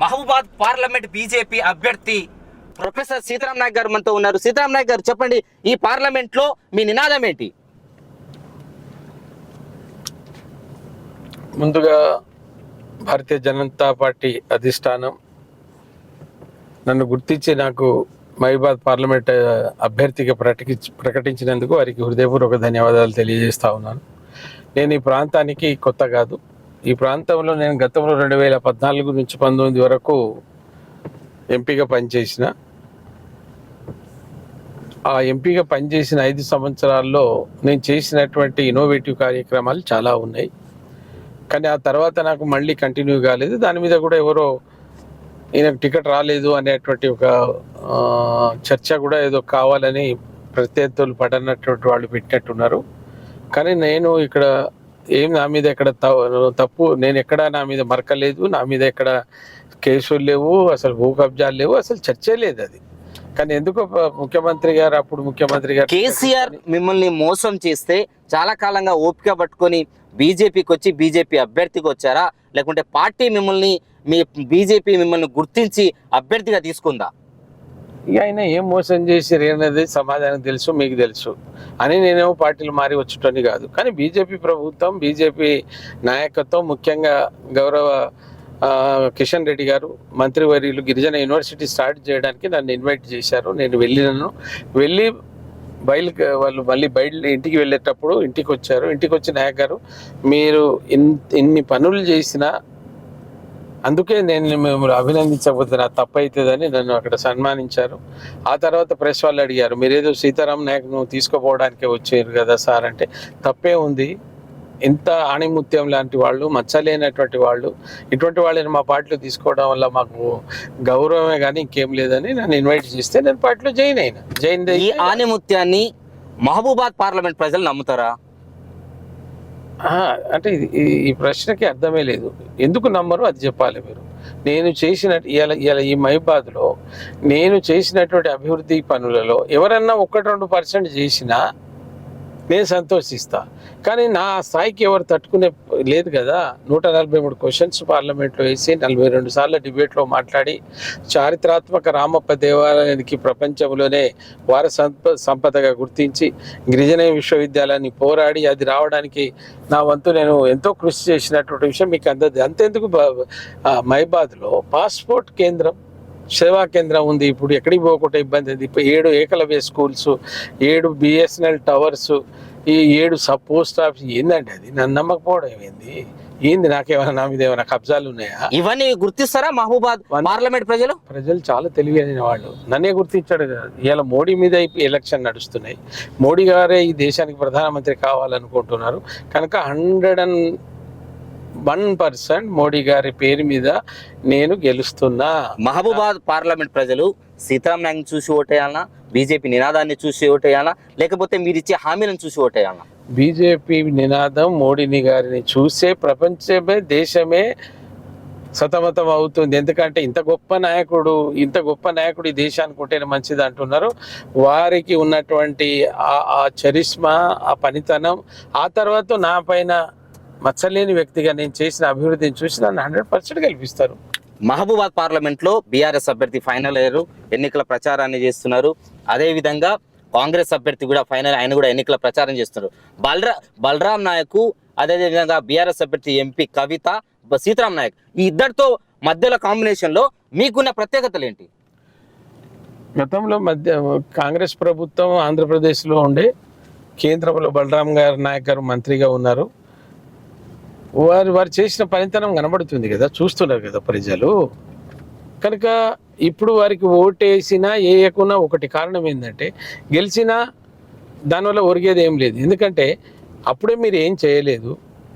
Mahabubabad parliament BJP అభ్యర్థి professor Sitaram Naik గారు మనతో ఉన్నారు. సీతారాం నాయక్ గారు చెప్పండి ఈ పార్లమెంట్లో మీ నినాదం ఏంటి? ముందుగా భారతీయ జనతా పార్టీ అధిష్టానం నన్ను గుర్తించి నాకు మహిబాద్ పార్లమెంట్ అభ్యర్థిగా ప్రకటించి ప్రకటించినందుకు వారికి హృదయపూర్వక ధన్యవాదాలు తెలియజేస్తా ఉన్నాను. నేను ఈ ప్రాంతానికి కొత్త కాదు. ఈ ప్రాంతంలో నేను గతంలో రెండు వేల పద్నాలుగు నుంచి పంతొమ్మిది వరకు ఎంపీగా పనిచేసిన. ఆ ఎంపీగా పనిచేసిన ఐదు సంవత్సరాల్లో నేను చేసినటువంటి ఇన్నోవేటివ్ కార్యక్రమాలు చాలా ఉన్నాయి. కానీ ఆ తర్వాత నాకు మళ్ళీ కంటిన్యూ కాలేదు. దాని మీద కూడా ఎవరో ఈయనకు టికెట్ రాలేదు అనేటువంటి ఒక చర్చ కూడా ఏదో కావాలని ప్రత్యర్థులు పడనటువంటి వాళ్ళు పెట్టినట్టున్నారు. కానీ నేను ఇక్కడ ఏం నా మీద ఎక్కడ తప్పు? నేను ఎక్కడ నా మీద మరకలేదు నా మీద ఎక్కడ కేసులు లేవు? అసలు భూ కబ్జాలు లేవు? అసలు చర్చే లేదు అది. కానీ ఎందుకో ముఖ్యమంత్రి గారు అప్పుడు ముఖ్యమంత్రి గారు కేసీఆర్ మిమ్మల్ని మోసం చేస్తే చాలా కాలంగా ఓపిక పట్టుకొని బీజేపీకి వచ్చి బీజేపీ అభ్యర్థికి వచ్చారా? లేకుంటే పార్టీ మిమ్మల్ని మీ బీజేపీ మిమ్మల్ని గుర్తించి అభ్యర్థిగా తీసుకుందా? ఇక ఆయన ఏం మోసం చేసి అనేది సమాధానం తెలుసు మీకు తెలుసు. అని నేనేమో పార్టీలు మారి వచ్చుటని కాదు. కానీ బీజేపీ ప్రభుత్వం బీజేపీ నాయకత్వం ముఖ్యంగా గౌరవ కిషన్ రెడ్డి గారు మంత్రివర్యులు గిరిజన యూనివర్సిటీ స్టార్ట్ చేయడానికి నన్ను ఇన్వైట్ చేశారు. నేను వెళ్ళినను. వెళ్ళి బయలు వాళ్ళు మళ్ళీ బయట ఇంటికి వెళ్ళేటప్పుడు ఇంటికి వచ్చారు ఇంటికి వచ్చి నాయక్ గారు మీరు ఇన్ ఇన్ని పనులు చేసినా అందుకే నేను మిమ్మల్ని అభినందించకపోతే నా తప్పు అవుతుందని నన్ను అక్కడ సన్మానించారు. ఆ తర్వాత ప్రెస్ వాళ్ళు అడిగారు మీరేదో సీతారాం నాయక్ నువ్వు తీసుకుపోవడానికే వచ్చారు కదా సార్ అంటే తప్పే ఉంది. ఇంత ఆణిముత్యం లాంటి వాళ్ళు మచ్చలేనటువంటి వాళ్ళు ఇటువంటి వాళ్ళని మా పార్టీలో తీసుకోవడం వల్ల మాకు గౌరవమే కానీ ఇంకేం లేదని నన్ను ఇన్వైట్ చేస్తే నేను పార్టీలో జాయిన్ అయినా. జాయిన్ ఈ ఆనిముత్యాన్ని మహబూబాద్ పార్లమెంట్ ప్రజలు నమ్ముతారా? అంటే ఇది- ఈ- ప్రశ్నకి అర్థమే లేదు. ఎందుకు నమ్మరు? అది చెప్పాలి మీరు. నేను చేసిన ఇలా ఇలా ఈ మైబాద్లో నేను చేసినటువంటి అభివృద్ధి పనులలో ఎవరన్నా ఒకటి రెండు పర్సెంట్ చేసినా నేను సంతోషిస్తా. కానీ నా స్థాయికి ఎవరు తట్టుకునే లేదు కదా. నూట నలభై మూడు క్వశ్చన్స్ పార్లమెంట్లో వేసి నలభై రెండు సార్లు డిబేట్లో మాట్లాడి చారిత్రాత్మక రామప్ప దేవాలయానికి ప్రపంచంలోనే వార సంపదగా గుర్తించి గిరిజన విశ్వవిద్యాలయాన్ని పోరాడి అది రావడానికి నా వంతు నేను ఎంతో కృషి చేసినటువంటి విషయం మీకు అందదు అంతెందుకు మైబాద్లో పాస్పోర్ట్ కేంద్రం సేవా కేంద్రం ఉంది. ఇప్పుడు ఎక్కడికి పోకుండా ఇబ్బంది ఉంది. ఇప్పుడు ఏడు ఏకలవ్య స్కూల్స్ ఏడు బిఎస్ఎన్ఎల్ టవర్స్ ఈ ఏడు సబ్ పోస్ట్ ఆఫీస్ ఏందండి అది? నన్ను నమ్మకపోవడం ఏంది? ఏంది నాకేమైనా నా మీద ఏమైనా కబ్జాలు ఉన్నాయా? ఇవన్నీ గుర్తిస్తారా మహబూబాద్ పార్లమెంట్ ప్రజలు? ప్రజలు చాలా తెలివైన వాళ్ళు. నన్నే గుర్తించాడు కదా. ఇవాళ మోడీ మీద ఎలక్షన్ నడుస్తున్నాయి. మోడీ గారే ఈ దేశానికి ప్రధానమంత్రి కావాలనుకుంటున్నారు. కనుక hundred and one percent Modi గారి పేరు మీద నేను గెలుస్తున్నా. మహబూబాద్ పార్లమెంట్ ప్రజలు సీతారాం నాయక్ చూసి ఓటేయాలనా? బీజేపీ నినాదాన్ని చూసి ఓటేయాలనా? లేకపోతే మీరు ఇచ్చే హామీలను చూసి ఓటేయాలనా? బీజేపీ నినాదం మోడీని గారిని చూసే ప్రపంచమే దేశమే సతమతం అవుతుంది. ఎందుకంటే ఇంత గొప్ప నాయకుడు ఇంత గొప్ప నాయకుడు ఈ దేశానికి ఉంటేనే మంచిది అంటున్నారు. వారికి ఉన్నటువంటి ఆ ఆ చరిష్మా ఆ పనితనం ఆ తర్వాత నా పైన మచ్చలేని వ్యక్తిగా నేను చేసిన అభివృద్ధిని చూసి నన్ను హండ్రెడ్ పర్సెంట్ గెలిపిస్తారు. మహబూబాద్ పార్లమెంట్లో బీఆర్ఎస్ అభ్యర్థి ఫైనల్ అయ్యారు ఎన్నికల ప్రచారాన్ని చేస్తున్నారు. అదే విధంగా కాంగ్రెస్ అభ్యర్థి కూడా ఫైనల్ ఆయన కూడా ఎన్నికల ప్రచారం చేస్తున్నారు. బలరా బలరాం నాయక్ అదే విధంగా బీఆర్ఎస్ అభ్యర్థి ఎంపీ కవిత సీతారాం నాయక్ ఈ ఇద్దరితో మధ్యలో కాంబినేషన్లో మీకున్న ప్రత్యేకతలు ఏంటి? గతంలో మధ్య కాంగ్రెస్ ప్రభుత్వం ఆంధ్రప్రదేశ్లో ఉండే కేంద్రంలో బలరాం గారు నాయక్ గారు మంత్రిగా ఉన్నారు. వారు వారు చేసిన పనితనం కనబడుతుంది కదా చూస్తున్నారు కదా ప్రజలు. కనుక ఇప్పుడు వారికి ఓటేసినా వేయకున్నా ఒకటి కారణం ఏంటంటే గెలిచినా దానివల్ల ఒరిగేది ఏం లేదు. ఎందుకంటే అప్పుడే మీరు ఏం చేయలేదు.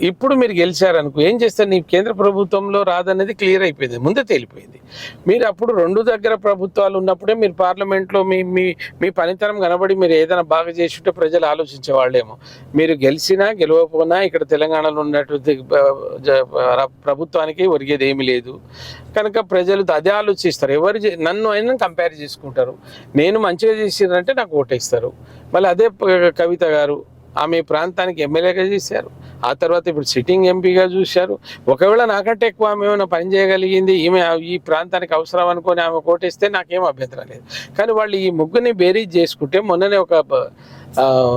ఇప్పుడు మీరు గెలిచారనుకో ఏం చేస్తారు? నీ కేంద్ర ప్రభుత్వంలో రాదనేది క్లియర్ అయిపోయింది ముందే తేలిపోయింది. మీరు అప్పుడు రెండు దగ్గర ప్రభుత్వాలు ఉన్నప్పుడే మీరు పార్లమెంట్లో మీ మీ మీ పనితనం కనబడి మీరు ఏదైనా బాగా చేస్తుంటే ప్రజలు ఆలోచించే వాళ్ళేమో మీరు గెలిచినా గెలవకపోయినా ఇక్కడ తెలంగాణలో ఉన్నటువంటి ప్రభుత్వానికి ఒరిగేది ఏమీ లేదు. కనుక ప్రజలు అదే ఆలోచిస్తారు. ఎవరు చే- నన్ను అయినా కంపేర్ చేసుకుంటారు. నేను మంచిగా చేసినంటే నాకు ఓటేస్తారు. మళ్ళీ అదే కవిత గారు ఆమె ప్రాంతానికి ఎమ్మెల్యేగా చేశారు. ఆ తర్వాత ఇప్పుడు సిట్టింగ్ ఎంపీగా చూశారు. ఒకవేళ నాకంటే ఎక్కువ ఆమె ఏమైనా పని చేయగలిగింది ఈమె ఈ ప్రాంతానికి అవసరం అనుకొని ఆమె కోటేస్తే నాకేం అభ్యంతరం లేదు. కానీ వాళ్ళు ఈ ముగ్గురిని బేరీజ్ చేసుకుంటే మొన్ననే ఒక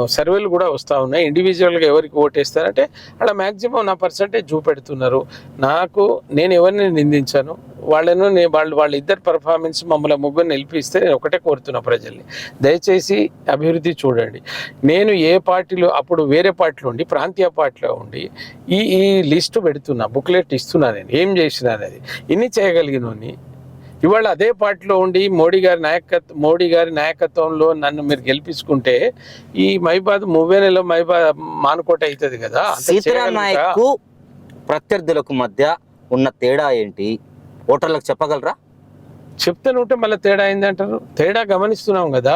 సర్వేలు కూడా వస్తూ ఉన్నాయి. ఇండివిజువల్గా ఎవరికి ఓటేస్తారంటే అలా మ్యాక్సిమం నా పర్సంటేజ్ చూపెడుతున్నారు. నాకు నేను ఎవరిని నిందించాను? వాళ్ళను నేను వాళ్ళు వాళ్ళ ఇద్దరు పర్ఫార్మెన్స్ మమ్మల్ని ముగ్గురు నిలిపిస్తే నేను ఒకటే కోరుతున్నా ప్రజల్ని. దయచేసి అభివృద్ధి చూడండి. నేను ఏ పార్టీలో అప్పుడు వేరే పార్టీలో ఉండి ప్రాంతీయ పార్టీలో ఉండి ఈ ఈ లిస్టు పెడుతున్నా బుక్లెట్ ఇస్తున్నా నేను. ఏం చేసినా అనేది. ఇన్ని చేయగలిగినోని ఇవాళ అదే పార్టీలో ఉండి మోడీ గారి నాయకత్వం మోడీ గారి నాయకత్వంలో నన్ను మీరు గెలిపించుకుంటే ఈ మైబాద్ మువ్వేనెలో మైబాద్ మానుకోట అవుతుంది కదా? సీతారాం ప్రత్యర్థులకు మధ్య ఉన్న తేడా ఏంటి? ఓటర్లకు చెప్పగలరా? చెప్తూనే మళ్ళీ తేడా అయింది అంటారు తేడా గమనిస్తున్నాం కదా.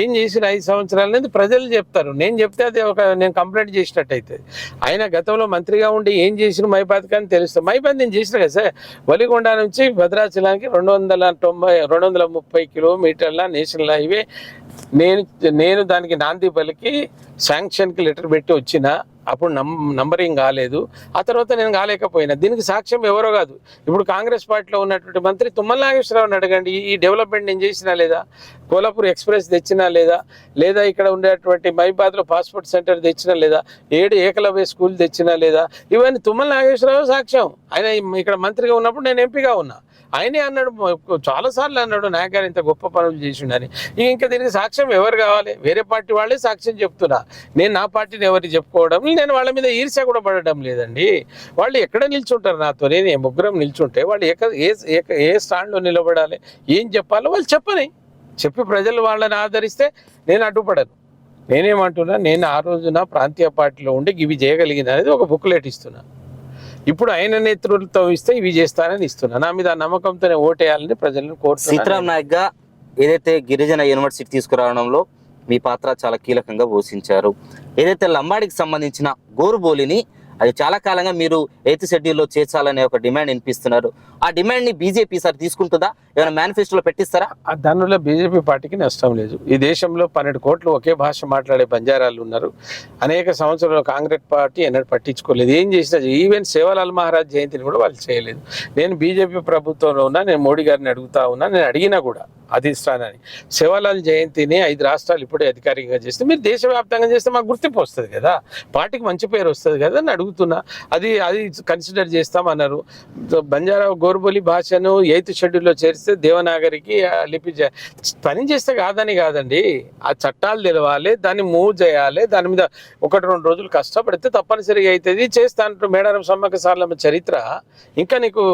ఏం చేసిన ఐదు సంవత్సరాలు అనేది ప్రజలు చెప్తారు. నేను చెప్తే అది ఒక నేను కంప్లైంట్ చేసినట్టు అవుతుంది ఆయన గతంలో మంత్రిగా ఉండి ఏం చేసిన మైబాద్ కానీ తెలుస్తుంది మైపాతి నేను చేసిన కదా సార్. వలిగొండ నుంచి భద్రాచలానికి రెండు వందల తొంభై రెండు వందల ముప్పై కిలోమీటర్ల నేషనల్ హైవే. నేను నేను దానికి నాంది పలికి శాంక్షన్కి లెటర్ పెట్టి వచ్చిన. అప్పుడు నం నంబరింగ్ కాలేదు. ఆ తర్వాత నేను కాలేకపోయినా. దీనికి సాక్ష్యం ఎవరో కాదు. ఇప్పుడు కాంగ్రెస్ పార్టీలో ఉన్నటువంటి మంత్రి తుమ్మల నాగేశ్వరరావుని అడగండి. ఈ- డెవలప్మెంట్ నేను చేసినా లేదా? కోలాపూర్ ఎక్స్ప్రెస్ తెచ్చినా లేదా? లేదా ఇక్కడ ఉండేటువంటి మైబాద్లో పాస్పోర్ట్ సెంటర్ తెచ్చినా లేదా? ఏడు ఏకలవ్య స్కూల్ తెచ్చినా లేదా? ఇవన్నీ తుమ్మల నాగేశ్వరరావు సాక్ష్యం. ఆయన ఇక్కడ మంత్రిగా ఉన్నప్పుడు నేను ఎంపీగా ఉన్నా. ఆయనే అన్నాడు చాలాసార్లు అన్నాడు నాయక్ గారు ఇంత గొప్ప పనులు చేసిండని. ఇంకా దీనికి సాక్ష్యం ఎవరు కావాలి? వేరే పార్టీ వాళ్ళే సాక్ష్యం చెప్తున్నా. నేను నా పార్టీని ఎవరికి చెప్పుకోవడం నేను వాళ్ళ మీద ఈర్ష్య కూడా పడడం లేదండి. వాళ్ళు ఎక్కడ నిల్చుంటారు నాతో? నేను ముగ్గురం నిల్చుంటే వాళ్ళు ఏ ఏ- స్టాండ్లో నిలబడాలి? ఏం చెప్పాలో వాళ్ళు చెప్పని. చెప్పి ప్రజలు వాళ్ళని ఆదరిస్తే నేను అడ్డుపడను. నేనేమంటున్నా నేను ఆ రోజున ప్రాంతీయ పార్టీలో ఉండి ఇవి చేయగలిగిన అనేది ఒక బుక్లెట్ ఇస్తున్నాను ఇప్పుడు ఆయన నేతృత్వం ఇస్తే ఇవి చేస్తానని ఇస్తున్నా. నా మీద నమ్మకంతోనే ఓటేయాలని ప్రజలను కోరుతున్నా సీతారాం నాయక్గా ఏదైతే గిరిజన యూనివర్సిటీ తీసుకురావడంలో మీ పాత్ర చాలా కీలకంగా పోషించారు. ఏదైతే లంబాడికి సంబంధించిన గోరుబోలిని అది చాలా కాలంగా మీరు ఎయిత్ షెడ్యూల్లో చేర్చాలనే ఒక డిమాండ్ వినిపిస్తున్నారు. ఆ డిమాండ్ని బీజేపీ సార్ తీసుకుంటుందా? ఏమైనా మేనిఫెస్టోలో పెట్టిస్తారా? ఆ దానివల్ల బీజేపీ పార్టీకి నష్టం లేదు. ఈ దేశంలో పన్నెండు కోట్లు ఒకే భాష మాట్లాడే బంజారాలు ఉన్నారు. అనేక సంవత్సరాలు కాంగ్రెస్ పార్టీ ఎన్నడూ పట్టించుకోలేదు. ఏం చేసినా ఈవెన్ సేవలాల్ మహారాజ్ జయంతిని కూడా వాళ్ళు చేయలేదు. నేను బీజేపీ ప్రభుత్వంలో ఉన్నా నేను మోడీ గారిని అడుగుతా ఉన్నా నేను అడిగినా కూడా అధిష్టానాన్ని సేవాలాల్ జయంతిని ఐదు రాష్ట్రాలు ఇప్పుడే అధికారికంగా చేస్తే మీరు దేశవ్యాప్తంగా చేస్తే మాకు గుర్తింపు వస్తుంది కదా. పార్టీకి మంచి పేరు వస్తుంది కదా అని అడుగుతున్నా అది అది కన్సిడర్ చేస్తామన్నారు. బంజారా గోర్బోలి భాషను ఎయిత్ షెడ్యూల్లో చేరిస్తే దేవనాగరికి లిపి పని చేస్తే కాదని కాదండి. ఆ చట్టాలు తెలవాలి దాన్ని మూవ్ చేయాలి దాని మీద ఒకటి రెండు రోజులు కష్టపడితే తప్పనిసరిగా అవుతుంది చేస్తాను మేడారం సమ్మక్క సార్లమ్మ చరిత్ర. ఇంకా నీకు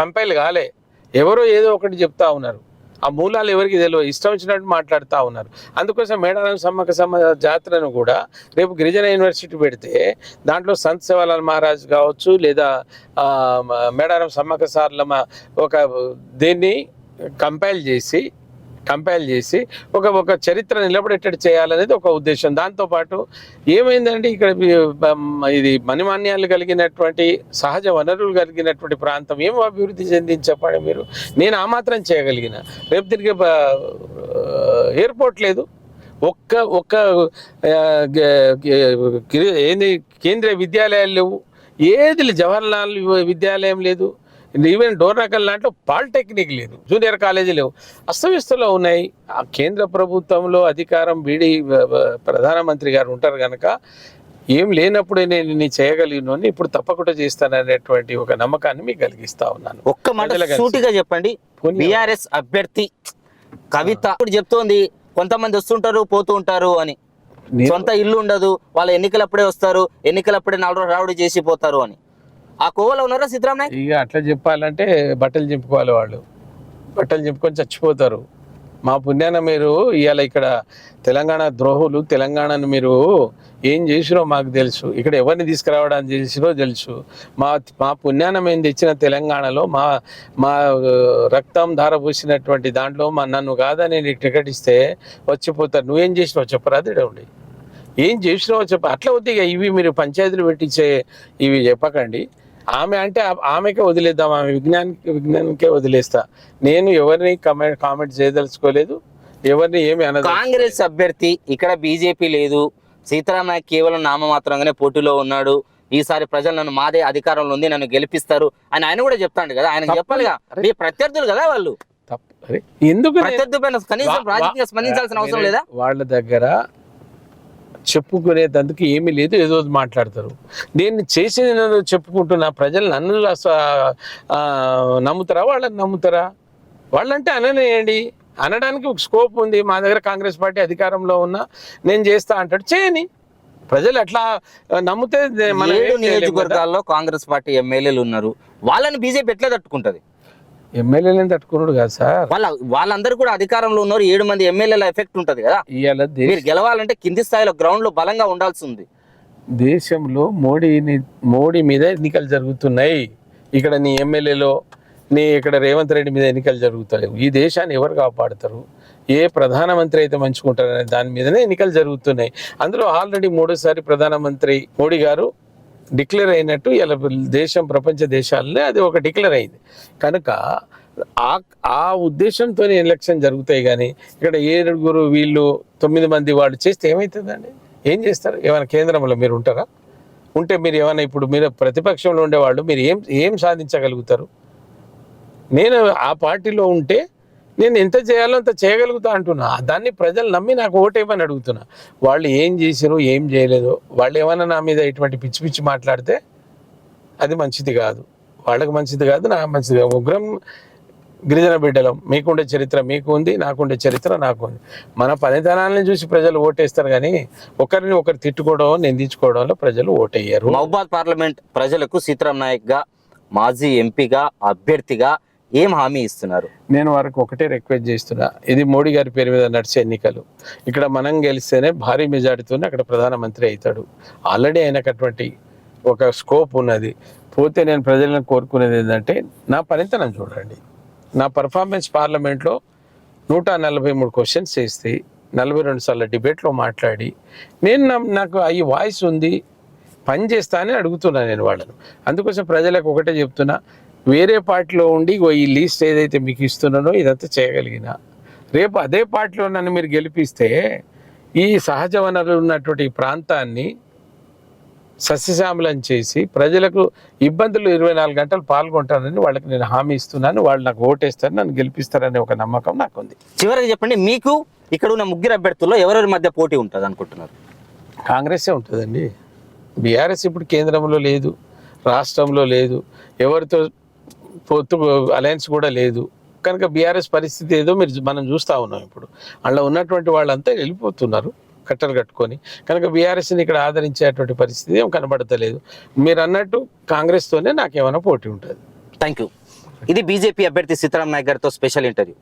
కంపైల్ కాలే. ఎవరో ఏదో ఒకటి చెప్తా ఉన్నారు. ఆ మూలాలు ఎవరికి తెలియదు ఇష్టం వచ్చినట్టు మాట్లాడుతూ ఉన్నారు. అందుకోసం మేడారం సమ్మక సమ్మ జాతరను కూడా రేపు గిరిజన యూనివర్సిటీ పెడితే దాంట్లో సంత్ సేవాలాల్ మహారాజ్ కావచ్చు లేదా మేడారం సమ్మక్క సార్లమ్మ ఒక దీన్ని కంపైల్ చేసి కంపైల్ చేసి ఒక ఒక చరిత్ర నిలబడేటట్టు చేయాలనేది ఒక ఉద్దేశం. దాంతోపాటు ఏమైందండి ఇక్కడ ఇది మణిమాన్యాలు కలిగినటువంటి సహజ వనరులు కలిగినటువంటి ప్రాంతం ఏం అభివృద్ధి చెందింది చెప్పండి మీరు? నేను ఆ మాత్రం చేయగలిగిన. రేపు తిరిగి ఎయిర్పోర్ట్ లేదు. ఒక్క ఒక్క ఏంది కేంద్రీయ విద్యాలయాలు లేవు. ఏది జవహర్లాల్ విద్యాలయం లేదు. ఈవెన్ డోర్నకల్ లాంటి పాలిటెక్నిక్ లేదు. జూనియర్ కాలేజీ లేవు. అస్తవ్యస్తలో ఉన్నాయి. ఆ కేంద్ర ప్రభుత్వంలో అధికారం బీడీ వ- వ- ప్రధానమంత్రి గారు ఉంటారు కనుక ఏం లేనప్పుడే నేను నీ చేయగలిగినోని ఇప్పుడు తప్పకుండా చేస్తాననేటువంటి ఒక నమ్మకాన్ని మీకు కలిగిస్తా ఉన్నాను. ఒక్క మాట. సూటిగా చెప్పండి. బీఆర్ఎస్ అభ్యర్థి కవిత ఇప్పుడు చెప్తోంది కొంతమంది వస్తుంటారు పోతూ ఉంటారు అని. సొంత ఇల్లు ఉండదు వాళ్ళ ఎన్నికలప్పుడే వస్తారు ఎన్నికలప్పుడే నాలుగు రావుడి చేసి పోతారు అని. ఆ కోవలో ఉన్నారా సిద్ధరామయ్య ఇక అట్లా చెప్పాలంటే బట్టలు చింపుకోవాలి వాళ్ళు. బట్టలు చింపుకొని చచ్చిపోతారు. మా పుణ్యాన మీరు ఇవాళ ఇక్కడ తెలంగాణ ద్రోహులు తెలంగాణను మీరు ఏం చేసిరో మాకు తెలుసు. ఇక్కడ ఎవరిని తీసుకురావడానికి చేసిరో తెలుసు. మా మా పుణ్యాన మేము తెచ్చిన తెలంగాణలో మా మా రక్తం రక్తం ధారపోసినటువంటి దాంట్లో మా నన్ను కాదని నీకు టికెట్ ఇస్తే వచ్చిపోతారు. నువ్వేం చేసినావు చెప్పరా ఉండి ఏం చేసినావో చెప్ప అట్లా వద్దు ఇక. ఇవి మీరు పంచాయతీలు పెట్టించే ఇవి చెప్పకండి. ఆమె అంటే ఆమెకే వదిలేద్దాం ఆమె విజ్ఞానికి విజ్ఞానికే వదిలేస్తా. నేను ఎవరిని కమెంట్ కామెంట్ చేయదలుచుకోలేదు ఎవరిని ఏమి అనదు కాంగ్రెస్ అభ్యర్థి ఇక్కడ బీజేపీ లేదు. సీతారాం నాయక్ కేవలం నామమాత్రంగానే పోటీలో ఉన్నాడు. ఈసారి ప్రజలు నన్ను మాదే అధికారంలో ఉంది నన్ను గెలిపిస్తారు అని ఆయన కూడా చెప్తాడు కదా. ఆయన. చెప్పాలిగా. మీ ప్రత్యర్థులు కదా వాళ్ళు. ఎందుకు ప్రత్యర్థి పైన కనీసం రాజకీయ స్పందించాల్సిన అవసరం లేదా? వాళ్ళ దగ్గర చెప్పుకునేందుకు ఏమీ లేదు ఏదో మాట్లాడతారు. నేను చేసిన చెప్పుకుంటున్నా ప్రజలు నన్ను నమ్ముతారా? వాళ్ళని నమ్ముతారా? వాళ్ళంటే అననేయండి అనడానికి ఒక స్కోప్ ఉంది. మా దగ్గర కాంగ్రెస్ పార్టీ అధికారంలో ఉన్నా నేను చేస్తా అంటాడు. చేయని. ప్రజలు ఎట్లా నమ్మితే మనం. నియోజకవర్గాల్లో కాంగ్రెస్ పార్టీ ఎమ్మెల్యేలు ఉన్నారు. వాళ్ళని బీజేపీ ఎట్లా తట్టుకుంటది? ఎమ్మెల్యేలను తట్టుకున్నాడు కదా సార్. వాళ్ళ వాళ్ళందరూ కూడా అధికారంలో ఉన్నారు. ఏడు మంది ఎమ్మెల్యేల ఎఫెక్ట్ ఉంటది కదా. ఇవాళ మీరు గెలవాలంటే కింది స్థాయిలో గ్రౌండ్లో బలంగా ఉండాల్సి ఉంది దేశంలో మోడీని మోడీ మీద ఎన్నికలు జరుగుతున్నాయి. ఇక్కడ నీ ఎమ్మెల్యేలో నీ ఇక్కడ రేవంత్ రెడ్డి మీద ఎన్నికలు జరుగుతలేవు. ఈ దేశాన్ని ఎవరు కాపాడుతారు? ఏ ప్రధానమంత్రి అయితే మంచుకుంటారనే దాని మీదనే ఎన్నికలు జరుగుతున్నాయి. అందులో ఆల్రెడీ మూడోసారి ప్రధానమంత్రి మోడీ గారు డిక్లేర్ అయినట్టు ఇలా దేశం ప్రపంచ దేశాలనే అది ఒక డిక్లేర్ అయింది. కనుక ఆ ఆ ఉద్దేశంతో ఎలక్షన్ జరుగుతాయి కానీ ఇక్కడ ఏడుగురు వీళ్ళు తొమ్మిది మంది వాళ్ళు చేస్తే ఏమవుతుందండి ఏం చేస్తారు? ఏమైనా కేంద్రంలో మీరు ఉంటారా? ఉంటే మీరు ఏమైనా ఇప్పుడు మీరు ప్రతిపక్షంలో ఉండేవాళ్ళు మీరు ఏం ఏం సాధించగలుగుతారు? నేను ఆ పార్టీలో ఉంటే నేను ఎంత చేయాలో అంత చేయగలుగుతా అంటున్నా. దాన్ని ప్రజలు నమ్మి నాకు ఓటేమని అడుగుతున్నా. వాళ్ళు ఏం చేశారు ఏం చేయలేదు వాళ్ళు ఏమైనా నా మీద ఇటువంటి పిచ్చి పిచ్చి మాట్లాడితే అది మంచిది కాదు. వాళ్ళకి మంచిది కాదు నాకు మంచిది కాదు. ఉగ్రం గిరిజన బిడ్డలం. మీకుండే చరిత్ర మీకు ఉంది నాకుండే చరిత్ర నాకు ఉంది మన పనితనాలను చూసి ప్రజలు ఓటేస్తారు కానీ ఒకరిని ఒకరు తిట్టుకోవడం నిందించుకోవడంలో ప్రజలు ఓటేయ్యారు మహబాద్ పార్లమెంట్ ప్రజలకు సీతారాం నాయక్గా మాజీ ఎంపీగా అభ్యర్థిగా ఏం హామీ ఇస్తున్నారు? నేను వారికి ఒకటే రిక్వెస్ట్ చేస్తున్నా. ఇది మోడీ గారి పేరు మీద నడిచే ఎన్నికలు. ఇక్కడ మనం గెలిస్తేనే భారీ మెజారిటీతోనే అక్కడ ప్రధానమంత్రి అవుతాడు. ఆల్రెడీ అయినటువంటి ఒక స్కోప్ ఉన్నది. పోతే నేను ప్రజలను కోరుకునేది ఏంటంటే నా పనితనం చూడండి. నా పర్ఫార్మెన్స్ పార్లమెంట్లో నూట నలభై మూడు క్వశ్చన్స్ చేస్తే నలభై రెండు సార్లు డిబేట్లో మాట్లాడి నేను నాకు ఈ వాయిస్ ఉంది పని చేస్తా అని అడుగుతున్నా నేను వాళ్ళను. అందుకోసం ప్రజలకు ఒకటే చెప్తున్నా వేరే పార్టీలో ఉండి ఈ లీస్ట్ ఏదైతే మీకు ఇస్తున్నానో ఇదంతా చేయగలిగిన. రేపు అదే పార్టీలో నన్ను మీరు గెలిపిస్తే ఈ సహజ వనరులు ఉన్నటువంటి ఈ ప్రాంతాన్ని సస్యశ్యామలం చేసి ప్రజలకు ఇబ్బందులు ఇరవై నాలుగు గంటలు పాల్గొంటానని వాళ్ళకి నేను హామీ ఇస్తున్నాను. వాళ్ళు నాకు ఓటేస్తారు నన్ను గెలిపిస్తారనే ఒక నమ్మకం నాకు ఉంది చివరికి చెప్పండి మీకు ఇక్కడ ఉన్న ముగ్గురు అభ్యర్థుల్లో ఎవరెవరి మధ్య పోటీ ఉంటుంది అనుకుంటున్నారు? కాంగ్రెసే ఉంటుందండి. బీఆర్ఎస్ ఇప్పుడు కేంద్రంలో లేదు రాష్ట్రంలో లేదు. ఎవరితో పొత్తు అలయన్స్ కూడా లేదు. కనుక బీఆర్ఎస్ పరిస్థితి ఏదో మీరు మనం చూస్తూ ఉన్నాం ఇప్పుడు. అందులో ఉన్నటువంటి వాళ్ళంతా వెళ్ళిపోతున్నారు కట్టలు కట్టుకొని. కనుక బీఆర్ఎస్ని ఇక్కడ ఆదరించేటువంటి పరిస్థితి ఏం కనబడతలేదు. మీరు అన్నట్టు కాంగ్రెస్తోనే నాకేమైనా పోటీ ఉంటుంది. థ్యాంక్ యూ ఇది బీజేపీ అభ్యర్థి సీతారాం నాయక్ గారితో స్పెషల్ ఇంటర్వ్యూ.